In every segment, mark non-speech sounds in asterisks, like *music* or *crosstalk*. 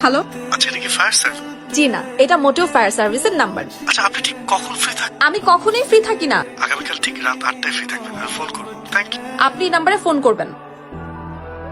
Hello আচ্ছা এটা কি ফায়ার সার্ভিস জি না এটা মোটেও ফায়ার সার্ভিসের নাম্বার আচ্ছা আপনি ঠিক কখন ফ্রি থাকবেন আমি কখনোই ফ্রি থাকি না। আগামীকাল ঠিক রাত আটটায় ফ্রি থাকবেন আর ফোন করুন। থ্যাংক ইউ আপনি এই নাম্বারে ফোন করবেন।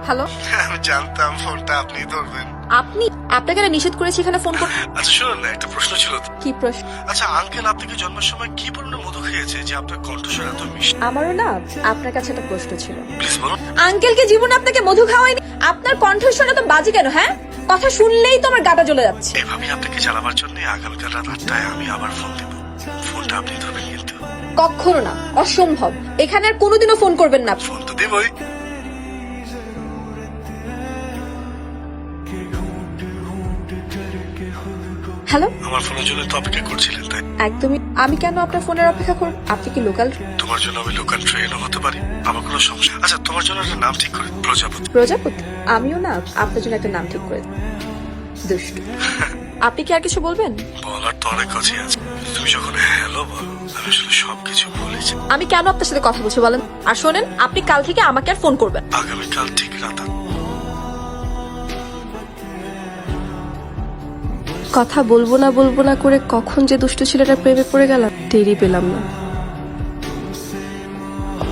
হ্যালো *laughs* আমি জানতাম ফোনটা আপনি ধরবেন। আপনি আপনাকে না নিষেধ করেছি এখানে ফোন করতে *laughs* আচ্ছা শুনুন না একটা প্রশ্ন ছিল তো। কি প্রশ্ন? আচ্ছা আঙ্কেল আপনাকে জন্মের সময় কি পরিমাণে মধু খেয়েছে যে আপনার কণ্ঠস্বর এত মিষ্টি? আমারও না আপনার কাছে একটা প্রশ্ন ছিল। প্লিজ বলুন। আঙ্কেলকে জীবনে আপনাকে মধু খাওয়াইনি আপনার কণ্ঠস্বরটা তো বাজে কেন হ্যাঁ? কথা শুনলেই তো আমার গাটা জ্বলে যাচ্ছে। এভাবে আপনাকে জ্বালাবার জন্য আগামীকাল রাত আটটায় আমি আবার ফোন দেব। ফোনটা আপনি ধরবেন কিন্তু কখনো না অসম্ভব। এখানে আর কোনোদিনও ফোন করবেন না। ফোন তো দেবই। হ্যালো? আমার ফোনের জন্য তো অপেক্ষা করছিলেন তাই। একদমই। আমি কেন আপনার ফোনের অপেক্ষা করব আপনি কি লোকাল তোমার জন্য আমি লোকাল ট্রেনও হতে পারি। আমার কোনো সমস্যা আচ্ছা তোমার জন্য নাম ঠিক করে প্রজাপতি। প্রজাপতি? আমিও না আপনার জন্য একটা নাম ঠিক করে। দুষ্টু। *laughs* আপনি কি আর কিছু বলবেন? বলার তো অনেক আছে। তুমি যখন হ্যালো বলো আমি আসলে সবকিছু যাই আমি কেন আপনার সাথে কথা বলছি বলেন? আর শোনেন আপনি কাল থেকে আমাকে আর ফোন করবেন। আগামীকাল ঠিক রাত কথা বলব না বলব না করে কখন যে দুষ্ট ছেলেটা প্রেমে পড়ে গেলাম টেরই পেলাম না।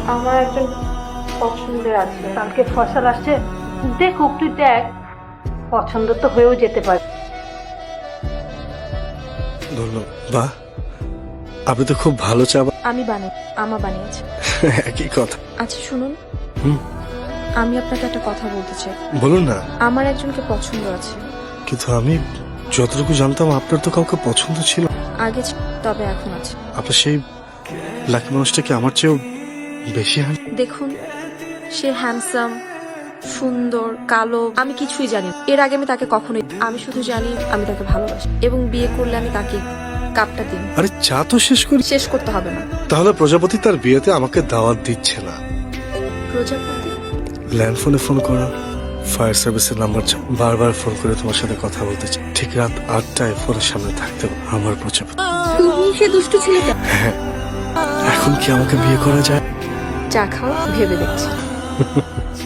আমার একজন পছন্দের আছে। কালকে ফসল আসছে। দেখুক তুই দেখ। পছন্দ তো হয়েও যেতে পারে। ধন্যবাদ। বাহ আপনি তো খুব ভালো চা বা- আমি বানাই আমা বানিয়েছি। *laughs* একই কথা। আচ্ছা শুনুন। হুম। আমি আপনাকে একটা কথা বলতে চাই। বলুন না। আমার একজনকে পছন্দ আছে। কিন্তু আমি যতটুকু জানতাম আপনার তো কাউকে পছন্দ ছিল আগে ছিল, তবে এখন আছে। আপনার সেই লাকি মানুষটা কি আমার চেয়েও বেশি হয় দেখুন সে হ্যান্ডসাম সুন্দর কালো আমি কিছুই জানি এর আগে আমি তাকে কখনোই আমি শুধু জানি আমি তাকে ভালোবাসি। এবং বিয়ে করলে আমি তাকে কাপটা দিন আরে চা তো শেষ করি শেষ করতে হবে না। তাহলে প্রজাপতি তার বিয়েতে আমাকে দাওয়াত দিচ্ছে না। প্রজাপতি? ল্যান্ড ফোনে ফোন করো। ফায়ার সার্ভিসের নাম্বার বারবার ফোন করে তোমার সাথে কথা বলতে চাই। ঠিক রাত আটটায় ফোনের সামনে থাকতে হবে আমার প্রজাপতি। তুমি সে দুষ্টু ছেলেটা। হ্যাঁ। এখন কি আমাকে বিয়ে করা যায়? চা খাও ভেবে দেখছি। 呵呵。